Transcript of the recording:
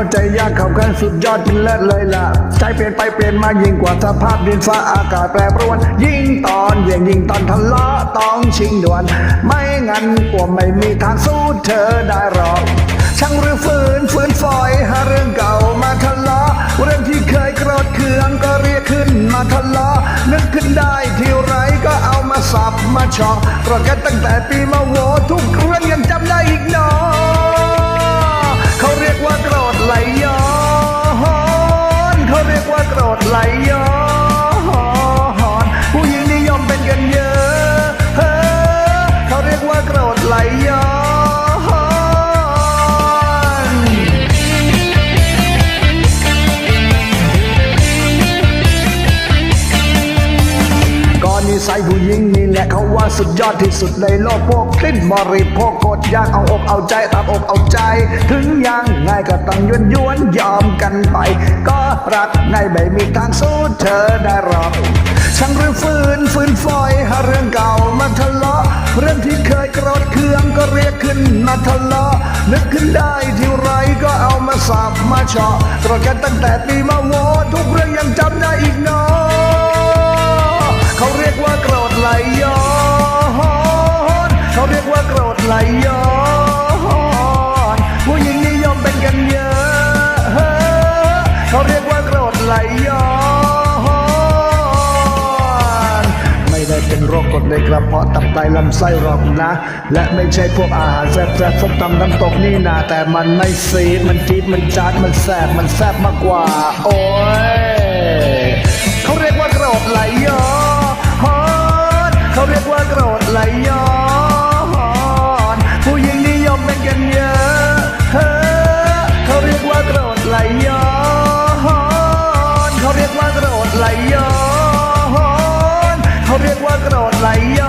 าใจยากเข้ากันสุดยอดจริงเลิศเลยล่ะ ใจเปลี่ยนไปเปลี่ยนมายิ่งกว่าสภาพดินฟ้าอากาศแปรปรวน ยิ่งตอนเย็นยิ่งตอนทะเลาะต้องชิงด่วน ไม่งั้นกลัวไม่มีทางสู้เธอได้หรอกช่างหรือฝืนฝืนฝอยหาเรื่องเก่ามาทะเลาะเรื่องที่เคยโกรธเคืองก็เรียกขึ้นมาทะเลาะนึกขึ้นได้ที่ไรก็เอามาสับมาชอกโกรธกันตั้งแต่ปีมาโวทุ เรีย ก็นิสัยผู้หญิงนี่แหละเขาว่าสุดยอดที่สุดในโลกพวกคลิ้นบริโภคกดอยากเอาอกเอาใจตามอกเอาใจ ถึงยังไงก็ต้องยวนยวนยอมกันไป ก็รักในไม่มีทางสู้เธอได้หรอกช่างรือฝืนฝืนฝอยหาเรื่องเก่ามาทะเลาะ เรื่องที่เคยโกรธเคืองก็เรียกขึ้นมาทะเลาะ นึกขึ้นได้ที่ไรก็เอามาสับมาเฉาะโกรธกันตั้งแต่ปีมาโวทุกเรื่องยังจำได้อีกเนาะ ดในกระเพาะตับไตลำไส้หรอกนะ และไม่ใช่พวกอาหารแซ่บๆส้มตำน้ำตกนี่นาแต่มันไม่ซีดมันจี๊ดมันจัดมันแซ่บมันแซ่บมากกว่า โอ้ยเขาเรียกว่าโกรธไหลย้อนเขาเรียกว่าโกรธไหลย้อ Bahía.